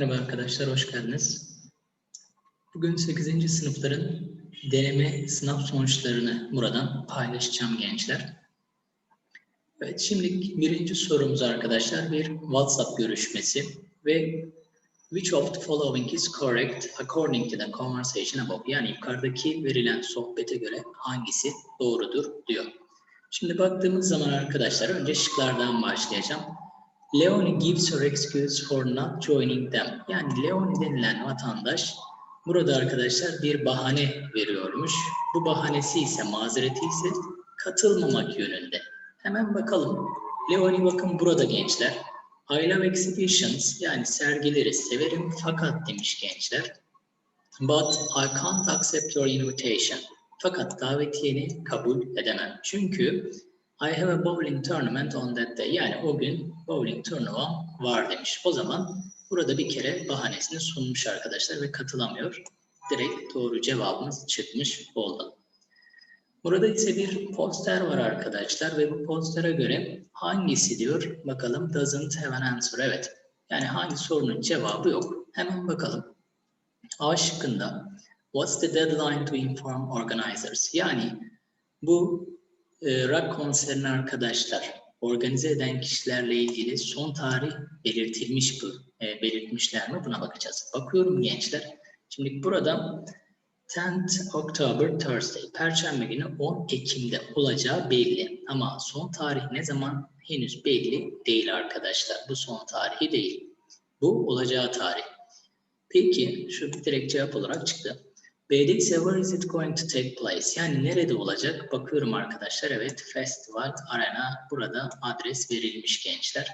Merhaba arkadaşlar, hoş geldiniz. Bugün 8. sınıfların deneme sınav sonuçlarını buradan paylaşacağım gençler. Evet, şimdi birinci sorumuz arkadaşlar bir WhatsApp görüşmesi ve which of the following is correct according to the conversation above? Yani yukarıdaki verilen sohbete göre hangisi doğrudur diyor. Şimdi baktığımız zaman arkadaşlar önce şıklardan başlayacağım. Leonie gives her excuse for not joining them. Yani Leonie denilen vatandaş burada arkadaşlar bir bahane veriyormuş. Bu bahanesi ise mazereti ise katılmamak yönünde. Hemen bakalım. Leonie bakın burada gençler. I love exhibitions yani sergileri severim fakat demiş gençler. But I can't accept your invitation. Fakat davetiyeni kabul edemem. Çünkü I have a bowling tournament on that day. Yani o gün bowling turnuva var demiş. O zaman burada bir kere bahanesini sunmuş arkadaşlar ve katılamıyor. Direkt doğru cevabımız çıkmış oldu. Burada ise bir poster var arkadaşlar ve bu postere göre hangisi diyor? Bakalım doesn't have an answer. Evet. Yani hangi sorunun cevabı yok. Hemen bakalım. A şıkkında What's the deadline to inform organizers? Yani bu e, rock konserine arkadaşlar organize eden kişilerle ilgili son tarih belirtilmiş bu e, belirtmişler mi buna bakacağız. Bakıyorum gençler. Şimdi burada 10th October Thursday Perşembe günü 10 Ekim'de olacağı belli ama son tarih ne zaman henüz belli değil arkadaşlar. Bu son tarihi değil. Bu olacağı tarih. Peki şu direkt cevap olarak çıktı. B'de ise where is it going to take place? Yani nerede olacak? Bakıyorum arkadaşlar. Evet Festival Arena burada adres verilmiş gençler.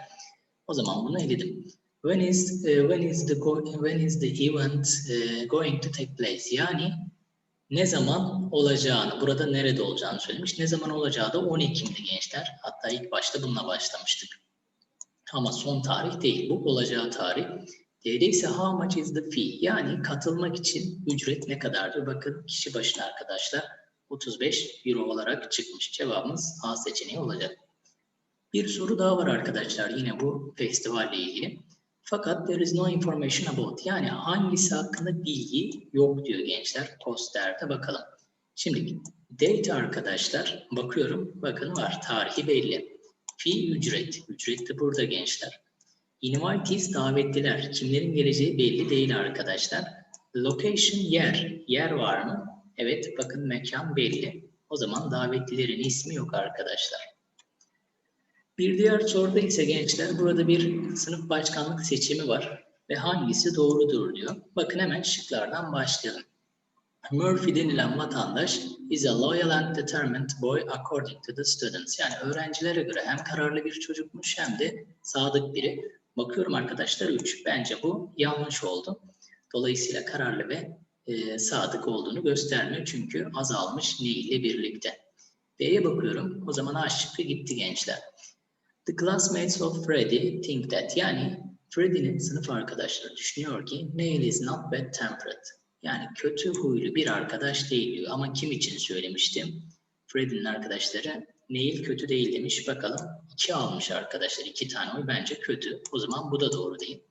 O zaman bunu eledim. When is uh, when is the go, when is the event uh, going to take place? Yani ne zaman olacağını, burada nerede olacağını söylemiş. Ne zaman olacağı da 10 Ekim'di gençler. Hatta ilk başta bununla başlamıştık. Ama son tarih değil. Bu olacağı tarih. D'de ise how much is the fee? Yani katılmak için ücret ne kadardır? Bakın kişi başına arkadaşlar 35 euro olarak çıkmış. Cevabımız A seçeneği olacak. Bir soru daha var arkadaşlar yine bu festivalle ilgili. Fakat there is no information about. Yani hangisi hakkında bilgi yok diyor gençler. Posterde bakalım. Şimdi date arkadaşlar bakıyorum. Bakın var. Tarihi belli. Fee ücret. Ücret de burada gençler. Invitees davetliler. Kimlerin geleceği belli değil arkadaşlar. Location yer. Yer var mı? Evet bakın mekan belli. O zaman davetlilerin ismi yok arkadaşlar. Bir diğer soruda ise gençler burada bir sınıf başkanlık seçimi var. Ve hangisi doğrudur diyor. Bakın hemen şıklardan başlayalım. Murphy denilen vatandaş is a loyal and determined boy according to the students. Yani öğrencilere göre hem kararlı bir çocukmuş hem de sadık biri. Bakıyorum arkadaşlar 3. Bence bu yanlış oldu. Dolayısıyla kararlı ve e, sadık olduğunu göstermiyor. Çünkü azalmış ne ile birlikte. B'ye bakıyorum. O zaman A şıkkı gitti gençler. The classmates of Freddy think that. Yani Freddy'nin sınıf arkadaşları düşünüyor ki Neil is not bad tempered. Yani kötü huylu bir arkadaş değil diyor. Ama kim için söylemiştim? Freddy'nin arkadaşları Neil kötü değil demiş. Bakalım 2 almış arkadaşlar. 2 tane oy bence kötü. O zaman bu da doğru değil.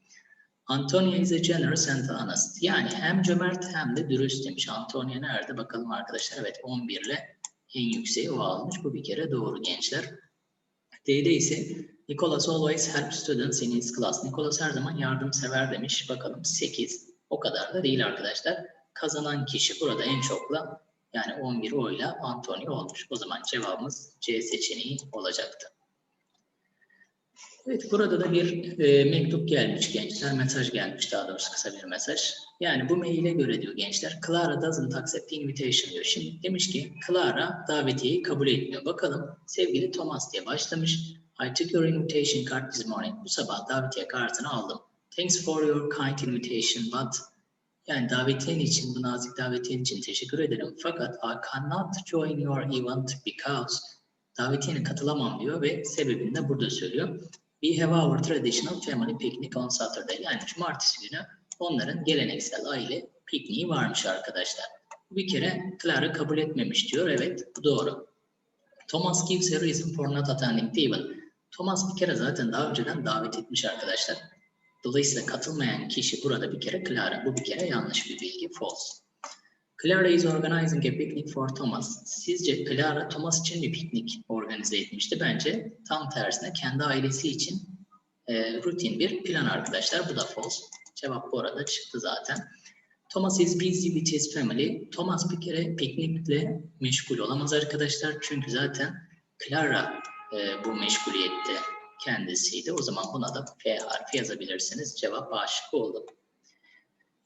Antonia is a generous and honest. Yani hem cömert hem de dürüst demiş. Antonia nerede? Bakalım arkadaşlar. Evet 11 ile en yükseği o almış. Bu bir kere doğru gençler. D'de ise Nicholas always helps students in his class. Nicholas her zaman yardımsever demiş. Bakalım 8. O kadar da değil arkadaşlar. Kazanan kişi burada en çokla yani 11 oyla Antonio olmuş. O zaman cevabımız C seçeneği olacaktı. Evet burada da bir e, mektup gelmiş gençler. Mesaj gelmiş daha doğrusu kısa bir mesaj. Yani bu maile göre diyor gençler. Clara doesn't accept the invitation diyor. Şimdi demiş ki Clara davetiyeyi kabul etmiyor. Bakalım sevgili Thomas diye başlamış. I took your invitation card this morning. Bu sabah davetiye kartını aldım. Thanks for your kind invitation but yani davetiyen için, bu nazik davetiyen için teşekkür ederim. Fakat I cannot join your event because davetiyene katılamam diyor ve sebebini de burada söylüyor. We have our traditional family picnic on Saturday. Yani cumartesi günü onların geleneksel aile pikniği varmış arkadaşlar. Bir kere Clara kabul etmemiş diyor. Evet bu doğru. Thomas gives a reason for not attending the event. Thomas bir kere zaten daha önceden davet etmiş arkadaşlar. Dolayısıyla katılmayan kişi burada bir kere Clara. Bu bir kere yanlış bir bilgi. False. Clara is organizing a picnic for Thomas. Sizce Clara Thomas için bir piknik organize etmişti. Bence tam tersine kendi ailesi için e, rutin bir plan arkadaşlar. Bu da false. Cevap bu arada çıktı zaten. Thomas is busy with his family. Thomas bir kere piknikle meşgul olamaz arkadaşlar. Çünkü zaten Clara e, bu meşguliyette kendisiydi. O zaman buna da F harfi yazabilirsiniz. Cevap A oldu.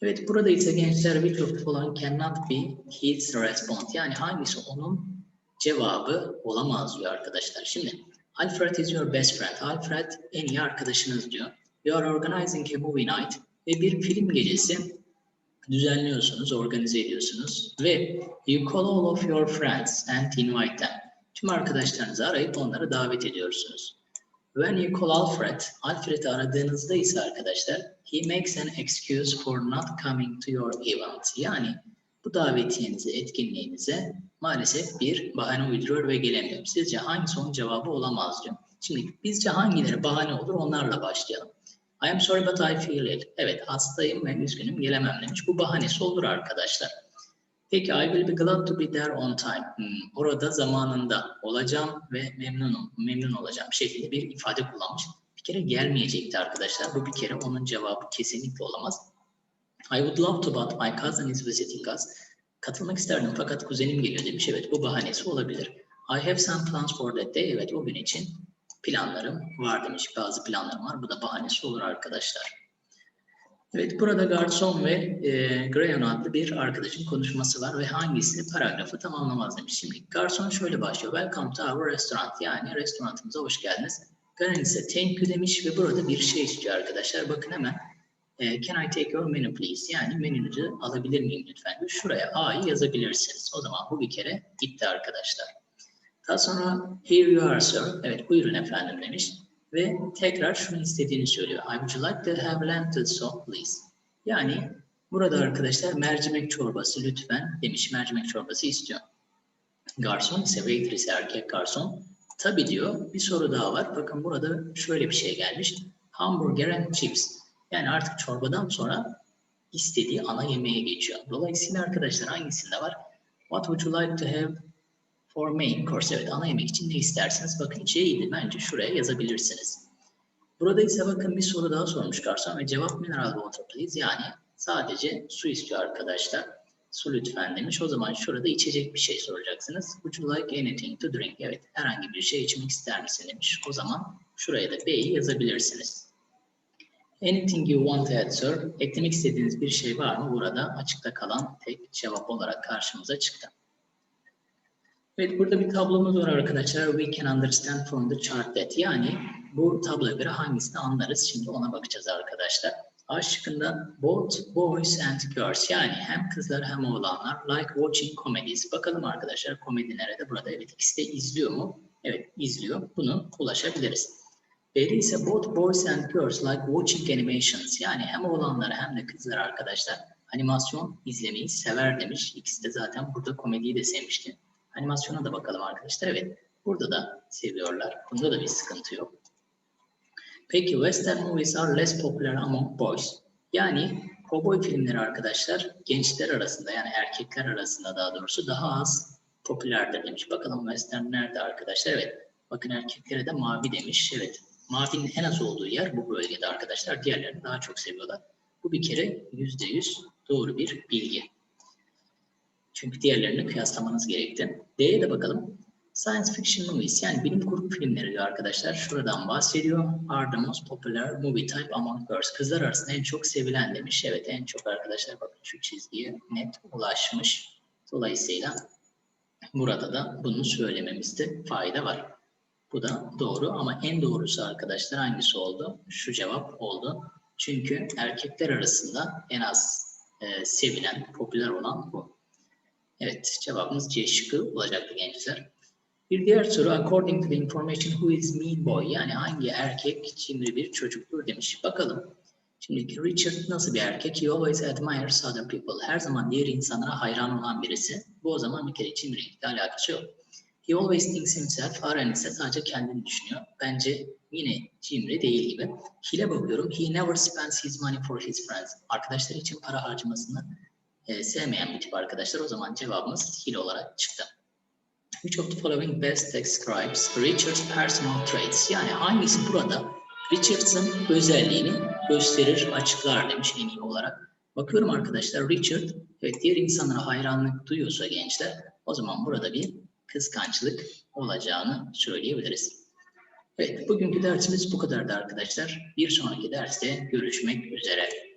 Evet burada ise gençler the following cannot be his response. Yani hangisi onun cevabı olamaz diyor arkadaşlar. Şimdi Alfred is your best friend. Alfred en iyi arkadaşınız diyor. You are organizing a movie night. Ve bir film gecesi düzenliyorsunuz, organize ediyorsunuz. Ve you call all of your friends and invite them. Tüm arkadaşlarınızı arayıp onları davet ediyorsunuz. When you call Alfred, Alfred'i aradığınızda ise arkadaşlar, he makes an excuse for not coming to your event. Yani bu davetiyenize, etkinliğinize maalesef bir bahane uyduruyor ve gelemiyor. Sizce hangisi onun cevabı olamaz diyor. Şimdi bizce hangileri bahane olur onlarla başlayalım. I am sorry but I feel ill. Evet hastayım ve üzgünüm gelemem demiş. Bu bahanesi olur arkadaşlar. Peki I will be glad to be there on time. Hmm, orada zamanında olacağım ve memnunum, memnun olacağım şeklinde bir ifade kullanmış. Bir kere gelmeyecekti arkadaşlar. Bu bir kere onun cevabı kesinlikle olamaz. I would love to but my cousin is visiting us. Katılmak isterdim fakat kuzenim geliyor demiş. Evet bu bahanesi olabilir. I have some plans for that day. Evet o gün için planlarım var demiş. Bazı planlarım var. Bu da bahanesi olur arkadaşlar. Evet burada garson ve e, Graham adlı bir arkadaşın konuşması var ve hangisi paragrafı tamamlamaz demiş. Şimdi garson şöyle başlıyor. Welcome to our restaurant. Yani restoranımıza hoş geldiniz. Garen ise thank you demiş ve burada bir şey istiyor arkadaşlar. Bakın hemen e, can I take your menu please? Yani menünüzü alabilir miyim lütfen? Şuraya A'yı yazabilirsiniz. O zaman bu bir kere gitti arkadaşlar. Daha sonra here you are sir. Evet buyurun efendim demiş. Ve tekrar şunu istediğini söylüyor. I would like to have lentil soup please? Yani burada arkadaşlar mercimek çorbası lütfen demiş. Mercimek çorbası istiyor. Garson ise waitress erkek garson. Tabii diyor. Bir soru daha var. Bakın burada şöyle bir şey gelmiş. Hamburger and chips. Yani artık çorbadan sonra istediği ana yemeğe geçiyor. Dolayısıyla arkadaşlar hangisinde var? What would you like to have for main course? Evet ana yemek için ne isterseniz bakın C'ydi bence şuraya yazabilirsiniz. Burada ise bakın bir soru daha sormuş garson ve cevap mineral water please. Yani sadece su istiyor arkadaşlar. Su lütfen demiş. O zaman şurada içecek bir şey soracaksınız. Would you like anything to drink? Evet herhangi bir şey içmek ister misin demiş. O zaman şuraya da B'yi yazabilirsiniz. Anything you want to add sir? Eklemek istediğiniz bir şey var mı? Burada açıkta kalan tek cevap olarak karşımıza çıktı. Evet burada bir tablomuz var arkadaşlar. We can understand from the chart that. Yani bu tabloya göre hangisini anlarız? Şimdi ona bakacağız arkadaşlar. A şıkkında both boys and girls yani hem kızlar hem oğlanlar like watching comedies. Bakalım arkadaşlar komedi nerede? Burada evet ikisi de izliyor mu? Evet izliyor. Bunu ulaşabiliriz. B'de ise both boys and girls like watching animations. Yani hem oğlanlar hem de kızlar arkadaşlar animasyon izlemeyi sever demiş. İkisi de zaten burada komediyi de sevmişti. Animasyona da bakalım arkadaşlar. Evet burada da seviyorlar. Bunda da bir sıkıntı yok. Peki western movies are less popular among boys. Yani kovboy filmleri arkadaşlar gençler arasında yani erkekler arasında daha doğrusu daha az popülerdir demiş. Bakalım western nerede arkadaşlar? Evet. Bakın erkeklere de mavi demiş. Evet. Mavinin en az olduğu yer bu bölgede arkadaşlar. Diğerlerini daha çok seviyorlar. Bu bir kere yüzde yüz doğru bir bilgi. Çünkü diğerlerini kıyaslamanız gerekti. D'ye de bakalım. Science fiction movies yani bilim kurgu filmleri diyor arkadaşlar. Şuradan bahsediyor. Are the most popular movie type among girls. Kızlar arasında en çok sevilen demiş. Evet en çok arkadaşlar bakın şu çizgiye net ulaşmış. Dolayısıyla burada da bunu söylememizde fayda var. Bu da doğru ama en doğrusu arkadaşlar hangisi oldu? Şu cevap oldu. Çünkü erkekler arasında en az e, sevilen, popüler olan bu. Evet, cevabımız C şıkkı olacaktı gençler. Bir diğer soru, according to the information, who is mean boy? Yani hangi erkek cimri bir çocuktur demiş. Bakalım. Şimdi Richard nasıl bir erkek? He always admires other people. Her zaman diğer insanlara hayran olan birisi. Bu o zaman bir kere cimrilikle alakası yok. He always thinks himself. Aren ise sadece kendini düşünüyor. Bence yine cimri değil gibi. Hill'e bakıyorum. He never spends his money for his friends. Arkadaşları için para harcamasını e, sevmeyen bir tip arkadaşlar. O zaman cevabımız Hill olarak çıktı. Which of the following best describes Richard's personal traits? Yani hangisi burada Richard'ın özelliğini gösterir, açıklar demiş en iyi olarak. Bakıyorum arkadaşlar Richard evet diğer insanlara hayranlık duyuyorsa gençler o zaman burada bir kıskançlık olacağını söyleyebiliriz. Evet bugünkü dersimiz bu kadardı arkadaşlar. Bir sonraki derste görüşmek üzere.